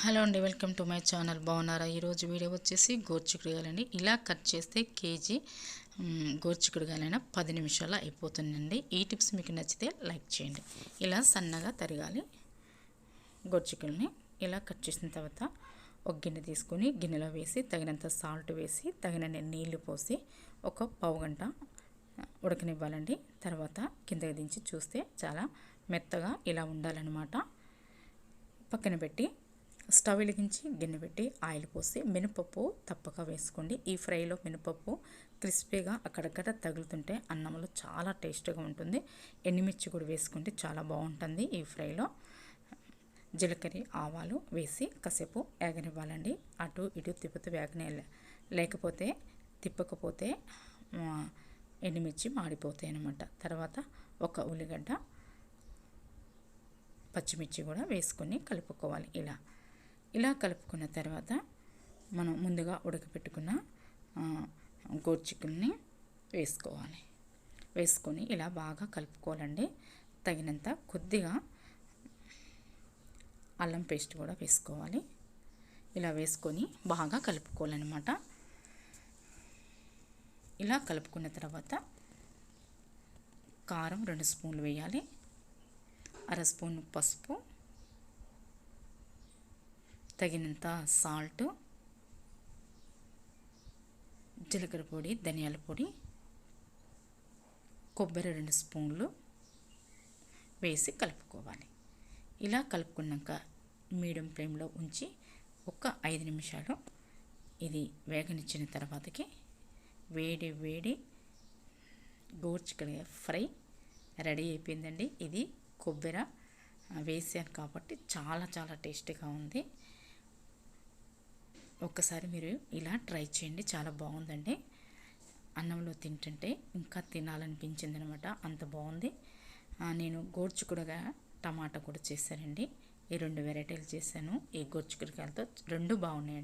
Hello అండి welcome to my channel. బాగున్నారా? ఈరోజు వీడియో వచ్చేసి గోర్చికుడుగాలండి ఇలా కట్ చేస్తే కేజీ గోర్చికుడుగాలైనా పది నిమిషాలు అయిపోతుందండి. ఈ టిప్స్ మీకు నచ్చితే లైక్ చేయండి. ఇలా సన్నగా తరగాలి గోర్చికుల్ని ఇలా కట్ చేసిన తర్వాత ఒక గిన్నె తీసుకొని గిన్నెలో వేసి తగినంత సాల్ట్ వేసి తగినన్ని నీళ్ళు పోసి ఒక పావు గంట ఉడకనివ్వాలండి. తర్వాత కిందకి దించి చూస్తే చాలా మెత్తగా ఇలా ఉండాలన్నమాట. పక్కన పెట్టి స్టవ్ వెలిగించి గిన్నె పెట్టి ఆయిల్ పోసి మినపప్పు తప్పక వేసుకోండి. ఈ ఫ్రైలో మినపప్పు క్రిస్పీగా అక్కడక్కడ తగులుతుంటే అన్నంలో చాలా టేస్ట్గా ఉంటుంది. ఎండుమిర్చి కూడా వేసుకుంటే చాలా బాగుంటుంది ఈ ఫ్రైలో. జీలకర్ర ఆవాలు వేసి కాసేపు వేగనివ్వాలండి. అటు ఇటు తిప్పుతూ వేగనే లేకపోతే తిప్పకపోతే ఎండుమిర్చి మాడిపోతాయి అన్నమాట. తర్వాత ఒక ఉల్లిగడ్డ పచ్చిమిర్చి కూడా వేసుకొని కలుపుకోవాలి ఇలా. ఇలా కలుపుకున్న తర్వాత మనం ముందుగా ఉడకపెట్టుకున్న గోర్చికుల్ని వేసుకోవాలి. వేసుకొని ఇలా బాగా కలుపుకోవాలండి. తగినంత కొద్దిగా అల్లం పేస్ట్ కూడా వేసుకోవాలి. ఇలా వేసుకొని బాగా కలుపుకోవాలన్నమాట. ఇలా కలుపుకున్న తర్వాత కారం రెండు స్పూన్లు వేయాలి. అర స్పూన్ పసుపు తగినంత సాల్ట్ జీలకర్ర పొడి ధనియాల పొడి కొబ్బరి రెండు స్పూన్లు వేసి కలుపుకోవాలి. ఇలా కలుపుకున్నాక మీడియం ఫ్లేమ్లో ఉంచి ఒక ఐదు నిమిషాలు ఇది వేగనిచ్చిన తర్వాతకి వేడి వేడి గోర్చికడిగా ఫ్రై రెడీ అయిపోయిందండి. ఇది కొబ్బరి వేసాను కాబట్టి చాలా చాలా టేస్టీగా ఉంది. ఒక్కసారి మీరు ఇలా ట్రై చేయండి. చాలా బాగుందండి. అన్నంలో తింటుంటే ఇంకా తినాలనిపించింది అనమాట అంత బాగుంది. నేను గోర్చుకుడుగా టమాటా కూడా చేశానండి. ఈ రెండు వెరైటీలు చేశాను. ఈ గోర్చుకుడికాయలతో రెండు బాగున్నాయండి.